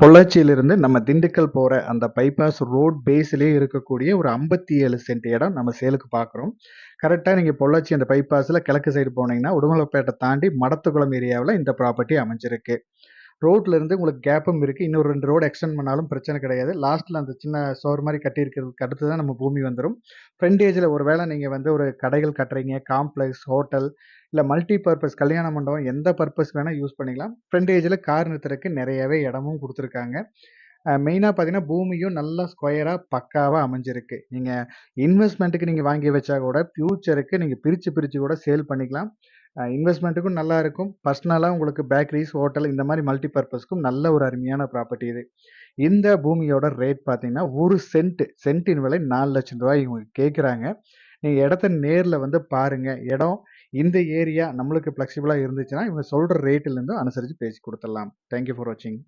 பொள்ளாச்சியிலிருந்து நம்ம திண்டுக்கல் போகிற அந்த பைபாஸ் ரோட் பேஸ்லேயே இருக்கக்கூடிய ஒரு 57 சென்ட் இடம் நம்ம சேலுக்கு பார்க்குறோம். கரெக்டாக நீங்கள் பொள்ளாச்சி அந்த பைபாஸில் கிழக்கு சைடு போனீங்கன்னா, உடுமலைப்பேட்டை தாண்டி மடத்துக்குளம் ஏரியாவில் இந்த ப்ராப்பர்ட்டி அமைஞ்சிருக்கு. ரோட்லேருந்து உங்களுக்கு கேப்பும் இருக்குது இன்னொரு ரெண்டு ரோடு எக்ஸ்டெண்ட் பண்ணாலும் பிரச்சனை கிடையாது. லாஸ்ட்டில் அந்த சின்ன சோர் மாதிரி கட்டியிருக்கிறதுக்கு அடுத்து தான் நம்ம பூமி வந்துடும் ஃப்ரண்ட் ஏஜில் ஒரு வேளை நீங்கள் வந்து ஒரு கடைகள் கட்டுறீங்க, காம்ப்ளக்ஸ், ஹோட்டல் இல்லை மல்டி பர்பஸ் கல்யாண மண்டபம் எந்த பர்பஸ் வேணால் யூஸ் பண்ணிக்கலாம். ஃப்ரண்டேஜ்ல கார் நிறுத்துறதுக்கு நிறையவே இடமும் கொடுத்துருக்காங்க மெயினாக பார்த்தீங்கன்னா, பூமியும் நல்லா ஸ்கொயராக பக்காவாக அமைஞ்சிருக்கு. நீங்கள் இன்வெஸ்ட்மெண்ட்டுக்கு நீங்கள் வாங்கி வச்சா கூட ஃப்யூச்சருக்கு நீங்கள் பிரித்து பிரித்து கூட சேல் பண்ணிக்கலாம். இன்வெஸ்ட்மெண்ட்டுக்கும் நல்லா இருக்கும். பர்சனலாக உங்களுக்கு பேக்கரிஸ் ஹோட்டல் இந்த மாதிரி மல்டி பர்பஸ்க்கும் நல்ல ஒரு அருமையான ப்ராப்பர்ட்டி இது. இந்த பூமியோட ரேட் பார்த்தீங்கன்னா, ஒரு சென்ட் சென்ட்டின் விலை நாலு லட்சம் ரூபாய் இவங்க கேட்குறாங்க. நீங்கள் இடத்த நேரில் வந்து பாருங்கள் இடம் இந்த ஏரியா நம்மளுக்கு ஃப்ளெக்சிபிளாக இருந்துச்சுன்னா, இவங்க சொல்கிற ரேட்டிலேருந்து அனுசரித்து பேசி கொடுத்துடலாம் தேங்க்யூ ஃபார் வாட்சிங்.